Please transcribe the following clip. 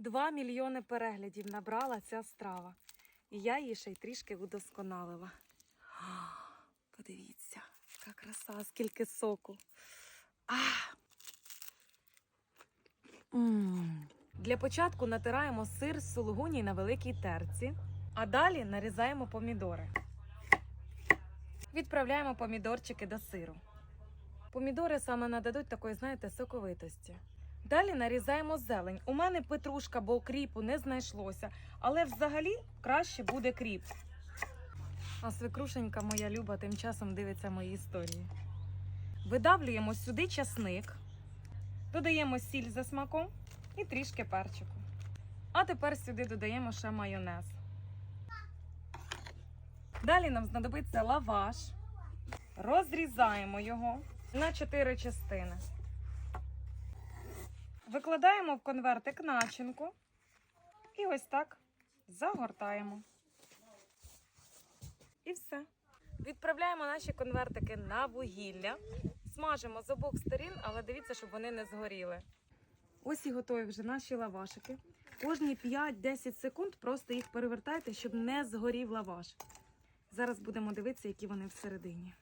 Два мільйони переглядів набрала ця страва. І я її ще й трішки удосконалила. Подивіться, яка краса, скільки соку. А! Для початку натираємо сир з сулугуні на великій терці, а далі нарізаємо помідори. Відправляємо помідорчики до сиру. Помідори саме нададуть такої, знаєте, соковитості. Далі нарізаємо зелень. У мене петрушка, бо кріпу не знайшлося, але взагалі краще буде кріп. А свекрушенька моя люба тим часом дивиться мої історії. Видавлюємо сюди часник, додаємо сіль за смаком і трішки перчику. А тепер сюди додаємо ще майонез. Далі нам знадобиться лаваш. Розрізаємо його на 4 частини. Викладаємо в конвертик начинку і ось так загортаємо. І все. Відправляємо наші конвертики на вугілля. Смажимо з обох сторін, але дивіться, щоб вони не згоріли. Ось і готові вже наші лавашики. Кожні 5-10 секунд просто їх перевертайте, щоб не згорів лаваш. Зараз будемо дивитися, які вони всередині.